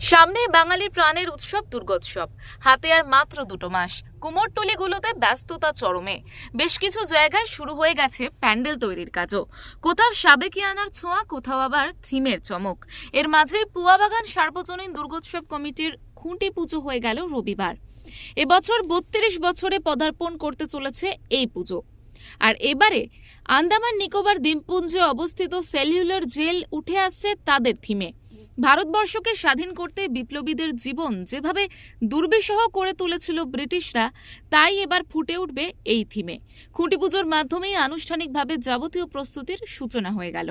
সামনে বাঙালির প্রাণের উৎসব, দুর্গোৎসব। হাতে আর মাত্র দুটো মাস। কুমোরটুলিগুলোতে ব্যস্ততা চরমে। বেশ কিছু জায়গায় শুরু হয়ে গেছে প্যান্ডেল তৈরির কাজও। কোথাও সাবেকিয়ানার ছোঁয়া, কোথাও আবার থিমের চমক। এর মাঝেই পুয়াবাগান সার্বজনীন দুর্গোৎসব কমিটির খুঁটি পুজো হয়ে গেল রবিবার। এবছর বত্রিশ বছরে পদার্পণ করতে চলেছে এই পুজো। আর এবারে আন্দামান নিকোবর দ্বীপপুঞ্জে অবস্থিত সেলুলার জেল উঠে আসছে তাদের থিমে। ভারতবর্ষকে স্বাধীন করতে বিপ্লবীদের জীবন যেভাবে দুর্বিষহ করে তুলেছিল ব্রিটিশরা, তাই এবার ফুটে উঠবে এই থিমে। খুঁটি পুজোর মাধ্যমেই আনুষ্ঠানিকভাবে যাবতীয় প্রস্তুতির সূচনা হয়ে গেল।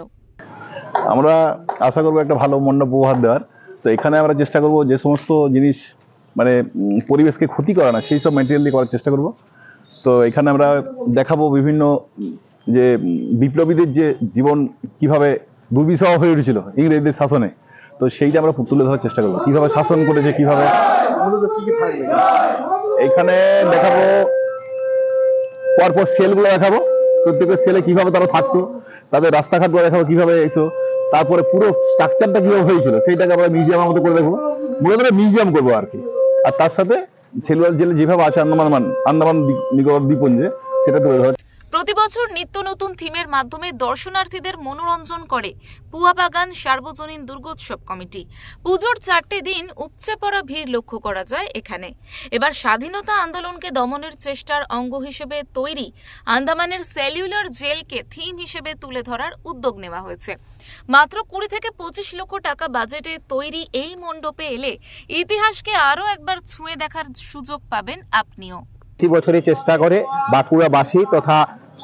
আমরা আশা করব একটা ভালো মণ্ডপ উপহার দেওয়ার। তো এখানে আমরা চেষ্টা করব যে সমস্ত জিনিস মানে পরিবেশকে ক্ষতি করে না, সেই সব ম্যাটেরিয়াল দিয়ে করার চেষ্টা করব। তো এখানে আমরা দেখাবো বিভিন্ন, যে বিপ্লবীদের যে জীবন কীভাবে দুর্বিষহ হয়ে উঠেছিল ইংরেজদের শাসনে। তো সেইটা আমরা তুলে ধরার চেষ্টা করব। কীভাবে শাসন করেছে কীভাবে? এখানে দেখাবো পরপর সেলগুলো দেখাবো। প্রত্যেকটা সেলে কীভাবে তারা থাকতো তাদের রাস্তাঘাটগুলো দেখাবো কীভাবে এসো তারপরে পুরো স্ট্রাকচারটা কীভাবে হয়েছিল সেইটাকে আমরা মিউজিয়াম আমাদের করে দেখব মূলত মিউজিয়াম করব আর কি। আর তার সাথে সেলুলার জেলে যেভাবে আছে আন্দামান আন্দামান নিকোবর দ্বীপপুঞ্জে সেটা তুলে ধরা প্রতি বছর নিত্য নতুন থিমের মাধ্যমে দর্শনার্থীদের মনোরঞ্জন করে পুয়াবাগান সার্বজনীন দুর্গোৎসব কমিটি। পুজোর চারটে দিন উপচে পড়া ভিড় লক্ষ্য করা যায় এখানে। এবার স্বাধীনতা আন্দোলনকে দমনের চেষ্টার অঙ্গ হিসেবে তৈরি আন্দামানের সেলুলার জেলকে থিম হিসেবে তুলে ধরার উদ্যোগ নেওয়া হয়েছে। মাত্র কুড়ি থেকে পঁচিশ লক্ষ টাকা বাজেটে তৈরি এই মণ্ডপে এলে ইতিহাসকে আরও একবার ছুঁয়ে দেখার সুযোগ পাবেন আপনিও। প্রতি বছরই চেষ্টা করে বাঁকুড়াবাসী তথা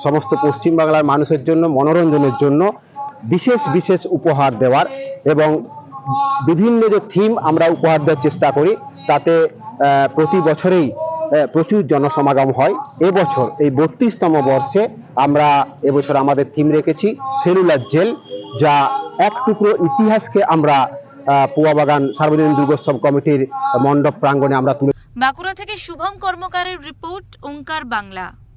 সমস্ত পশ্চিমবাংলার মানুষের জন্য, মনোরঞ্জনের জন্য বিশেষ বিশেষ উপহার দেওয়ার এবং বিভিন্ন যে থিম আমরা উপহার দেওয়ার চেষ্টা করি, তাতে প্রতি বছরেই প্রচুর জনসমাগম হয়। এবছর, এই বত্রিশতম বর্ষে আমরা এবছর আমাদের থিম রেখেছি, সেলুলার জেল, যা এক টুকরো ইতিহাসকে আমরা পুয়াবাগান সার্বজনীন দুর্গোৎসব কমিটির মণ্ডপ প্রাঙ্গণে আমরা তুলে বাঁকুড়া থেকে শুভম কর্মকারের রিপোর্ট, ওঙ্কার বাংলা।